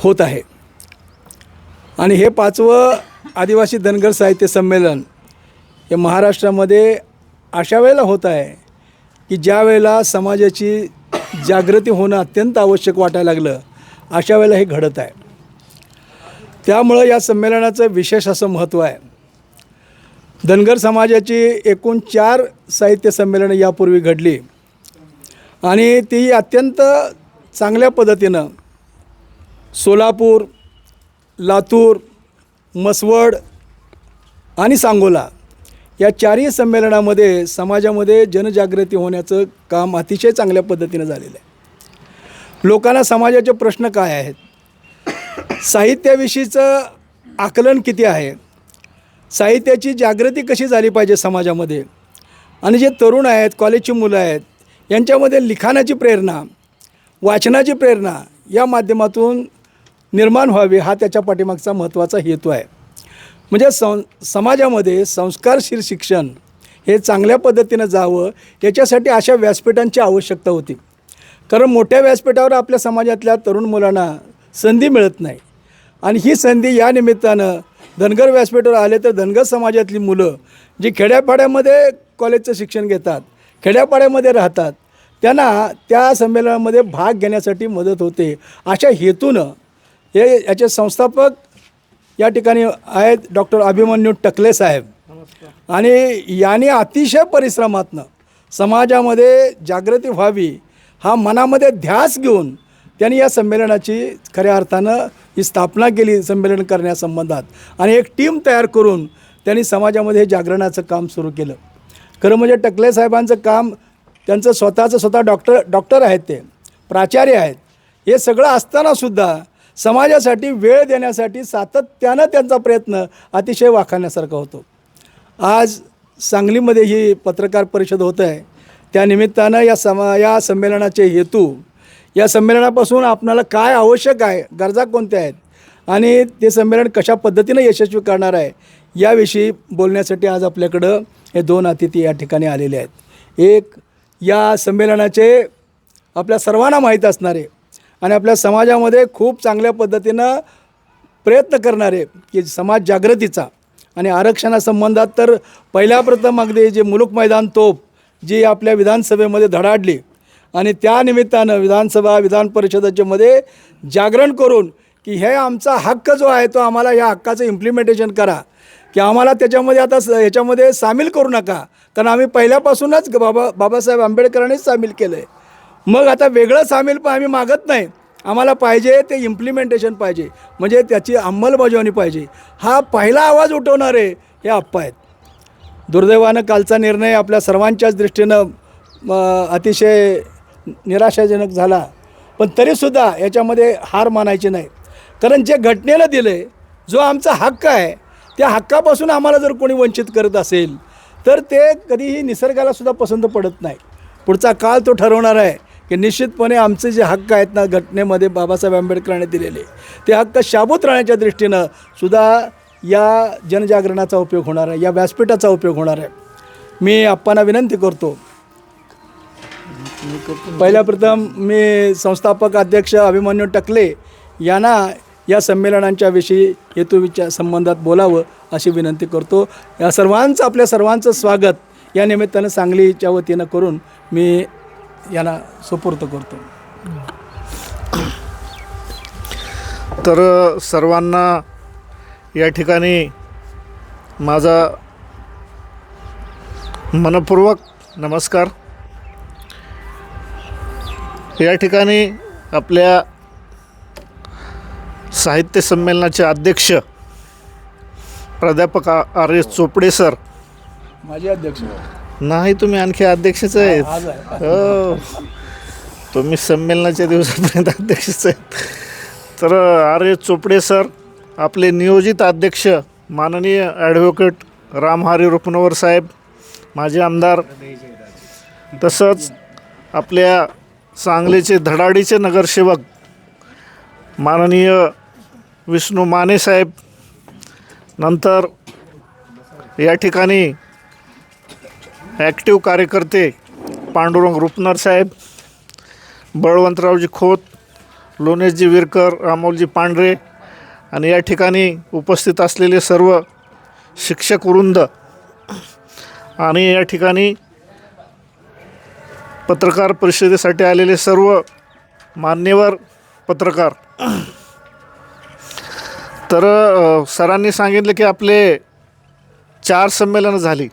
होत आहे. आणि हे पाचवं आदिवासी धनगर साहित्य संमेलन हे महाराष्ट्रामध्ये अशा वेळेला होत आहे की ज्या वेळेला समाजाची जागृती होणं अत्यंत आवश्यक वाटायला लागलं अशा वेळेला हे घडत आहे. त्यामुळं या संमेलनाचं विशेष असं महत्त्व आहे. धनगर समाजाची एकूण चार साहित्य संमेलनं यापूर्वी घडली आणि ती अत्यंत चांगल्या पद्धतीनं सोलापूर लातूर मसवड आणि सांगोला या चारही संमेलनामध्ये समाजामध्ये जनजागृती होण्याचं काम अतिशय चांगल्या पद्धतीनं झालेलं आहे. लोकांना समाजाचे प्रश्न काय आहेत? साहित्याविषयीचं आकलन किती आहे? साहित्याची जागृती कशी झाली पाहिजे समाजामध्ये? आणि जे तरुण आहेत कॉलेजची मुलं आहेत यांच्यामध्ये लिखाणाची प्रेरणा वाचनाची प्रेरणा या माध्यमातून निर्माण व्हावे हा त्याच्या पाठीमागचा महत्त्वाचा हेतू आहे. म्हणजे सं समाजामध्ये संस्कारशील शिक्षण हे चांगल्या पद्धतीनं जावं याच्यासाठी अशा व्यासपीठांची आवश्यकता होती. कारण मोठ्या व्यासपीठावर आपल्या समाजातल्या तरुण मुलांना संधी मिळत नाही. आणि ही संधी या निमित्तानं धनगर व्यासपीठावर आले तर धनगर समाजातली मुलं जी खेड्यापाड्यामध्ये कॉलेजचं शिक्षण घेतात खेड्यापाड्यामध्ये राहतात त्यांना त्या संमेलनामध्ये भाग घेण्यासाठी मदत होते अशा हेतूनं हे याचे संस्थापक या ठिकाणी आहेत डॉक्टर अभिमन्यू टकले साहेब. आणि यांनी अतिशय परिश्रमातनं समाजामध्ये जागृती व्हावी हा मनामध्ये ध्यास घेऊन त्यांनी या संमेलनाची खऱ्या अर्थानं ही स्थापना केली संमेलन करण्यासंबंधात. आणि एक टीम तयार करून त्यांनी समाजामध्ये हे जागरणाचं काम सुरू केलं. खरं म्हणजे टकले साहेबांचं काम त्यांचं स्वतःचं स्वतः डॉक्टर डॉक्टर आहेत ते प्राचार्य आहेत हे सगळं असतानासुद्धा समाजासाठी वेळ देण्यासाठी सातत्यानं त्यांचा प्रयत्न अतिशय वाखाण्यासारखा होतो. आज सांगलीमध्ये ही पत्रकार परिषद होत आहे. त्या निमित्तानं या समा या संमेलनाचे हेतू या संमेलनापासून आपणाला काय आवश्यक आहे गरजा कोणत्या आहेत आणि ते संमेलन कशा पद्धतीनं यशस्वी करणार आहे याविषयी बोलण्यासाठी आज आपल्याकडं हे दोन अतिथी या ठिकाणी आलेले आहेत. एक या संमेलनाचे आपल्या सर्वांना माहीत असणारे आणि आपल्या समाजामध्ये खूप चांगल्या पद्धतीनं प्रयत्न करणारे की समाज जागृतीचा आणि आरक्षणासंबंधात तर पहिल्या प्रथम अगदी जे मुलुक मैदान तोप जी आपल्या विधानसभेमध्ये धडाडली आणि त्या निमित्तानं विधानसभा विधान परिषदेच्या मध्ये जागरण करून की हे आमचा हक्क जो आहे तो आम्हाला या हक्काचं इम्प्लिमेंटेशन करा. की आम्हाला त्याच्यामध्ये आता स सामील करू नका. कारण आम्ही पहिल्यापासूनच बाबा बाबासाहेब आंबेडकरांनीच सामील केलं आहे मग आता वेगळं सामील पण आम्ही मागत नाही. आम्हाला पाहिजे ते इम्प्लिमेंटेशन पाहिजे. म्हणजे त्याची अंमलबजावणी पाहिजे. हा पहिला आवाज उठवणारे हे आप्पा आहेत. दुर्दैवानं कालचा निर्णय आपल्या सर्वांच्याच दृष्टीनं अतिशय निराशाजनक झाला. पण तरीसुद्धा याच्यामध्ये हार मानायची नाही. कारण जे घटनेला दिले जो आमचा हक्क आहे त्या हक्कापासून आम्हाला जर कोणी वंचित करत असेल तर ते कधीही निसर्गालासुद्धा पसंत पडत नाही. पुढचा काळ तो ठरवणार आहे. की निश्चितपणे आमचे जे हक्क आहेत ना घटनेमध्ये बाबासाहेब आंबेडकरांनी दिलेले ते हक्क शाबूत राहण्याच्या दृष्टीनं सुद्धा या जनजागरणाचा उपयोग होणार आहे या व्यासपीठाचा उपयोग होणार आहे. मी आप्पांना विनंती करतो. पहिल्या प्रथम मी संस्थापक अध्यक्ष अभिमन्यू टकले यांना या संमेलनांच्या विषयी हेतूविच्या संबंधात बोलावं अशी विनंती करतो. या सर्वांचं आपल्या सर्वांचं स्वागत या निमित्तानं सांगलीच्या वतीनं करून मी यांना सुपूर्त करतो. तर सर्वांना या ठिकाणी माझा मनपूर्वक नमस्कार. या ठिकाणी आपल्या साहित्य संमेलनाचे अध्यक्ष प्राध्यापक आर एस चोपडे सर. माझे अध्यक्ष. नाही तुम्ही आणखी अध्यक्षच आहेत. हो तुम्ही संमेलनाच्या दिवसापर्यंत अध्यक्षच आहेत. तर आर एस चोपडे सर आपले नियोजित अध्यक्ष माननीय ॲडव्होकेट रामहारी रुपनवर साहेब माजी आमदार तसंच आपल्या सांगलीचे धडाडीचे नगरसेवक माननीय विष्णू माने साहेब नंतर या ठिकाणी ॲक्टिव कार्यकर्ते पांडुरंग रुपनर साहेब बळवंतरावजी खोत लोणेशजी विरकर रामोलजी पांढरे आणि या ठिकाणी उपस्थित असलेले सर्व शिक्षक वृंद आणि या ठिकाणी पत्रकार परिषदेसाठी आलेले सर्व मान्यवर पत्रकार. तर सरांनी सांगितलं की आपले चार संमेलनं झाली.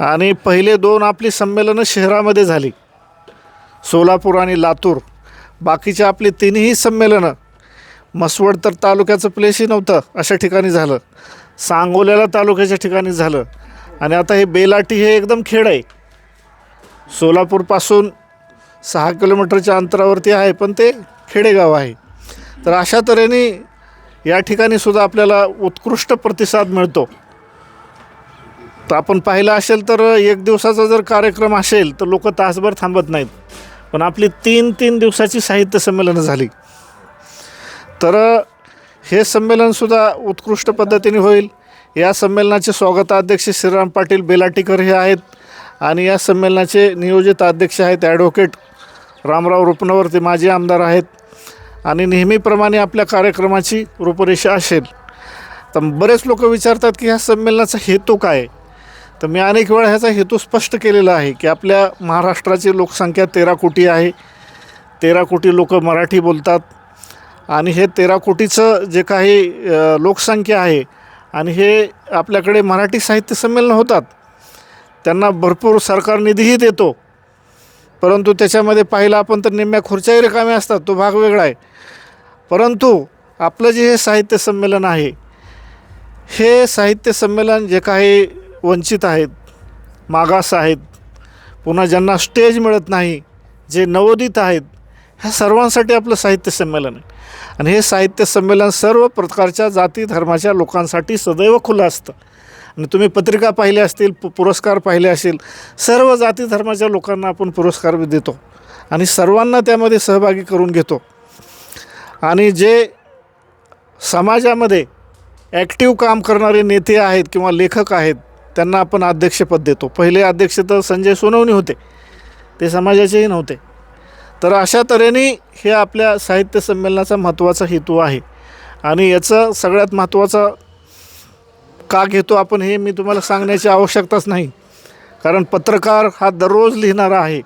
आणि पहिले दोन आपली संमेलनं शहरामध्ये झाली. सोलापूर आणि लातूर. बाकीचे आपली तिन्ही संमेलनं. मसवड तर तालुक्याचं प्लेसही नव्हतं अशा ठिकाणी झालं. सांगोल्याला तालुक्याच्या ठिकाणी झालं. आणि आता हे बेलाटी हे एकदम खेड आहे. सोलापूरपासून सहा किलोमीटरच्या अंतरावरती आहे पण ते खेडेगाव आहे. तर अशा तऱ्हेने या ठिकाणी सुद्धा आपल्याला उत्कृष्ट प्रतिसाद मिळतो. तर आपण पाहिलं असेल तर एक दिवसाचा जर कार्यक्रम असेल तर लोक तासभर थांबत नाहीत. पण आपली तीन तीन दिवसाची साहित्य संमेलनं झाली. तर हे संमेलनसुद्धा उत्कृष्ट पद्धतीने होईल. या संमेलनाचे स्वागताध्यक्ष श्रीराम पाटील बेलाटीकर हे आहेत आणि या संमेलनाचे नियोजित अध्यक्ष आहेत ॲडव्होकेट रामराव रुपनवर ते माजी आमदार आहेत. आणि नेहमीप्रमाणे आपल्या कार्यक्रमाची रूपरेषा असेल. तर बरेच लोक विचारतात की ह्या संमेलनाचा हेतू काय आहे? तर मी अनेक वेळा ह्याचा हेतू स्पष्ट केलेला आहे की आपल्या महाराष्ट्राची लोकसंख्या तेरा कोटी आहे. तेरा कोटी लोक मराठी बोलतात. आणि हे तेरा कोटीचं जे काही लोकसंख्या आहे आणि हे आपल्याकडे मराठी साहित्य संमेलन होतात त्यांना भरपूर सरकार निधीही देतो. परंतु त्याच्यामध्ये पाहिलं आपण तर निम्म्या खुर्च्याही रिकाम्या असतात तो भाग वेगळा आहे. परंतु आपलं जे हे साहित्य संमेलन आहे हे साहित्य संमेलन जे काही वंचित आहेत मागास आहेत पुन्हा ज्यांना स्टेज मिळत नाही जे नवोदित आहेत ह्या सर्वांसाठी आपलं साहित्य संमेलन आहे. आणि हे साहित्य संमेलन सर्व प्रकारच्या जाती धर्माच्या लोकांसाठी सदैव खुलं असतं. आणि तुम्ही पत्रिका पाहिल्या असतील पु पुरस्कार पाहिले असतील सर्व जाती धर्माच्या लोकांना आपण पुरस्कार बी देतो. आणि सर्वांना त्यामध्ये सहभागी करून घेतो. आणि जे समाजामध्ये ॲक्टिव काम करणारे नेते आहेत किंवा लेखक आहेत त्यांना आपण अध्यक्षपद देतो. पहिले अध्यक्ष तर संजय सोनवणी होते. ते समाजाचेही नव्हते. तर अशा तऱ्हेने हे आपल्या साहित्य संमेलनाचा महत्त्वाचा हेतू आहे. आणि याचं सगळ्यात महत्त्वाचा का घेतो आपण हे मी तुम्हाला सांगण्याची आवश्यकताच नाही. कारण पत्रकार हा दररोज लिहिणारा आहे.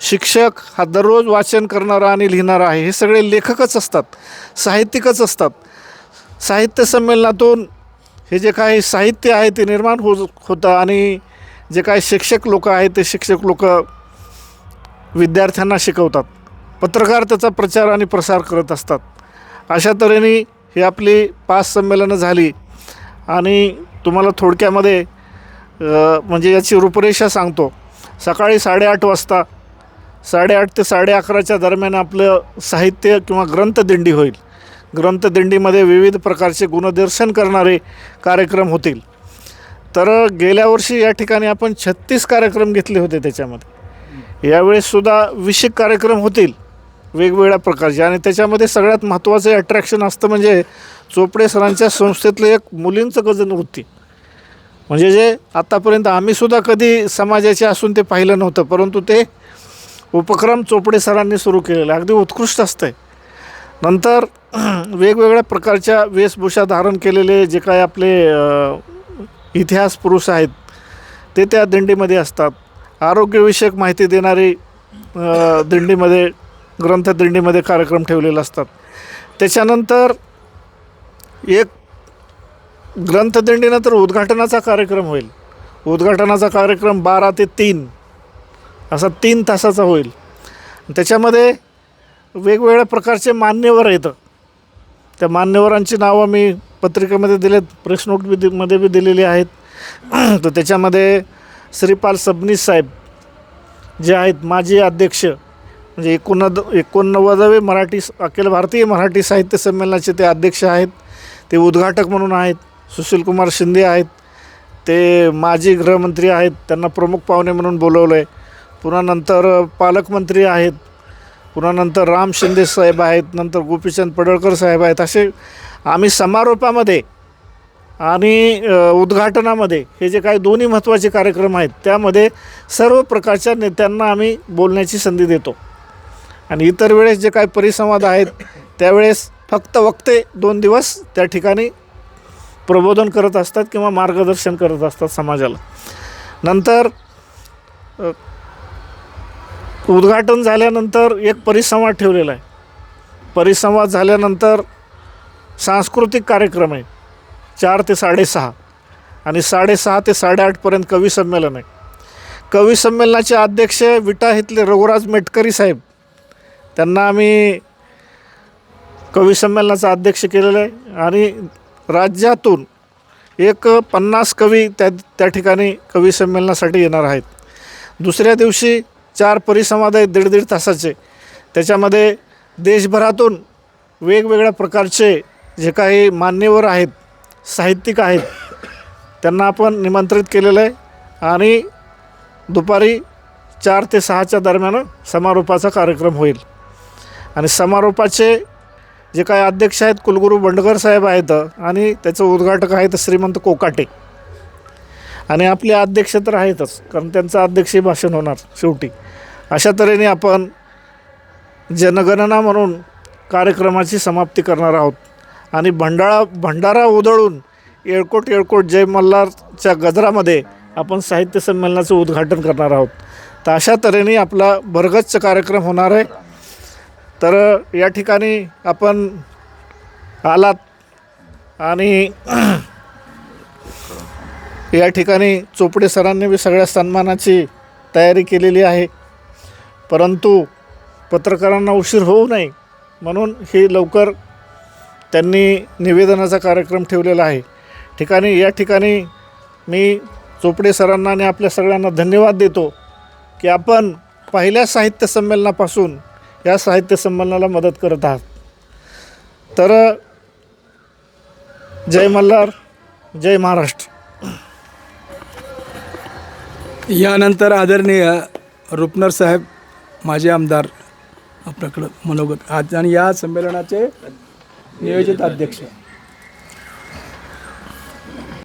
शिक्षक हा दररोज वाचन करणारा आणि लिहिणारा आहे. हे सगळे लेखकच असतात. साहित्यिकच असतात. साहित्य संमेलनातून हे जे काही साहित्य आहे ते निर्माण हो होतं आणि जे काही शिक्षक लोक आहेत ते शिक्षक लोक विद्यार्थ्यांना शिकवतात. पत्रकार त्याचा प्रचार आणि प्रसार करत असतात. अशा तऱ्हेने ही आपली पाच संमेलनं झाली आणि तुम्हाला थोडक्यामध्ये म्हणजे याची रूपरेषा सांगतो. सकाळी साडेआठ वाजता साडेआठ ते साडे अकराच्या दरम्यान आपलं साहित्य किंवा ग्रंथदिंडी होईल. ग्रंथदिंडीमध्ये विविध प्रकारचे गुणदर्शन करणारे कार्यक्रम होतील. तर गेल्या वर्षी या ठिकाणी आपण छत्तीस कार्यक्रम घेतले होते त्याच्यामध्ये. यावेळेससुद्धा विशेष कार्यक्रम होतील वेगवेगळ्या प्रकारचे आणि त्याच्यामध्ये सगळ्यात महत्त्वाचं अट्रॅक्शन असतं म्हणजे चोपडे सरांच्या संस्थेतलं एक मुलींचं गजन वृत्ती म्हणजे जे आत्तापर्यंत आम्हीसुद्धा कधी समाजाचे असून ते पाहिलं नव्हतं परंतु ते उपक्रम चोपडे सरांनी सुरू केलेला. आहे. अगदी उत्कृष्ट असतं आहे नंतर वेगवेगळ्या प्रकारच्या वेशभूषा धारण केलेले जे काय आपले इतिहास पुरुष आहेत ते त्या दिंडीमध्ये असतात. आरोग्यविषयक माहिती देणारी दिंडीमध्ये ग्रंथदिंडीमध्ये कार्यक्रम ठेवलेले असतात. त्याच्यानंतर एक ग्रंथदिंडीनंतर उद्घाटनाचा कार्यक्रम होईल. उद्घाटनाचा कार्यक्रम बारा ते तीन असा तीन तासाचा होईल. त्याच्यामध्ये वेगवेगळ्या प्रकारचे मान्यवर येतं त्या मान्यवरांची नावं मी पत्रिकेमध्ये दिलेत प्रेस नोट बी मध्ये बी दिलेली आहेत. तर त्याच्यामध्ये श्रीपाल सबनीस साहेब जे आहेत माजी अध्यक्ष म्हणजे एकोणद एकोणनव्वदावे मराठी अखिल भारतीय मराठी साहित्य संमेलनाचे ते अध्यक्ष आहेत. ते उद्घाटक म्हणून आहेत. सुशीलकुमार शिंदे आहेत. ते माजी गृहमंत्री आहेत. त्यांना प्रमुख पाहुणे म्हणून बोलवलं आहे पुन्हा नंतर पालकमंत्री आहेत. पुन्हा नंतर राम शिंदे साहेब आहेत नंतर गोपीचंद पडळकर साहेब आहेत असे आम्ही समारोपामध्ये आणि उद्घाटनामध्ये हे जे काही दोन्ही महत्त्वाचे कार्यक्रम आहेत त्यामध्ये सर्व प्रकारच्या नेत्यांना आम्ही बोलण्याची संधी देतो. आणि इतर वेळेस जे काही परिसंवाद आहेत त्यावेळेस फक्त वक्ते दोन दिवस त्या ठिकाणी प्रबोधन करत असतात किंवा मार्गदर्शन करत असतात समाजाला. नंतर उद्घाटन झाल्यानंतर एक परिसंवाद ठेवलेला आहे. परिसंवाद झाल्यानंतर सांस्कृतिक कार्यक्रम आहे. चार ते साडेसहा आणि साडेसहा ते साडेआठपर्यंत कवी संमेलन आहे. कवी संमेलनाचे अध्यक्ष विटा इथले रघुराज मेटकरी साहेब त्यांना आम्ही कवी संमेलनाचा अध्यक्ष केलेलं आहे आणि राज्यातून एक पन्नास कवी त्या त्या ठिकाणी कवी संमेलनासाठी येणार आहेत. दुसऱ्या दिवशी चार परिसंवाद आहेत दीड दीड तासाचे. त्याच्यामध्ये देशभरातून वेगवेगळ्या प्रकारचे जे काही मान्यवर आहेत साहित्यिक आहेत त्यांना आपण निमंत्रित केलेलं आहे. आणि दुपारी चार ते सहाच्या दरम्यान समारोपाचा कार्यक्रम होईल. आणि समारोपाचे जे काही अध्यक्ष आहेत कुलगुरू बंडकर साहेब आहेत आणि त्याचं उद्घाटक आहेत श्रीमंत कोकाटे. आणि आपले अध्यक्ष तर आहेतच कारण त्यांचं अध्यक्षीय भाषण होणार शेवटी. अशा तऱ्हेने आपण जनगणना म्हणून कार्यक्रमाची समाप्ती करणार आहोत. आणि भंडारा भंडारा उधळून येळकोट येळकोट जय मल्हारच्या गजरामध्ये आपण साहित्य संमेलनाचं उद्घाटन करणार आहोत. तर अशा तऱ्हेने आपला भरगच्च कार्यक्रम होणार आहे. तर या ठिकाणी आपण आलात आणि या ठिकाणी चोपडे सरांनी बी सगळ्या सन्मानाची तयारी केलेली आहे. परंतु पत्रकारांना उशीर होऊ नये म्हणून हे लवकर त्यांनी निवेदनाचा कार्यक्रम ठेवलेला आहे. ठिकाणी या ठिकाणी मी चोपडे सरांना आणि आपल्या सगळ्यांना धन्यवाद देतो की आपण पहिल्या साहित्य संमेलनापासून या साहित्य संमेलनाला मदत करत आहात. तर जय मल्हार जय महाराष्ट्र. यानंतर आदरणीय रुपनर साहेब माझे आमदार आपल्याकडं मनोगत आज आणि या संमेलनाचे नियोजित अध्यक्ष.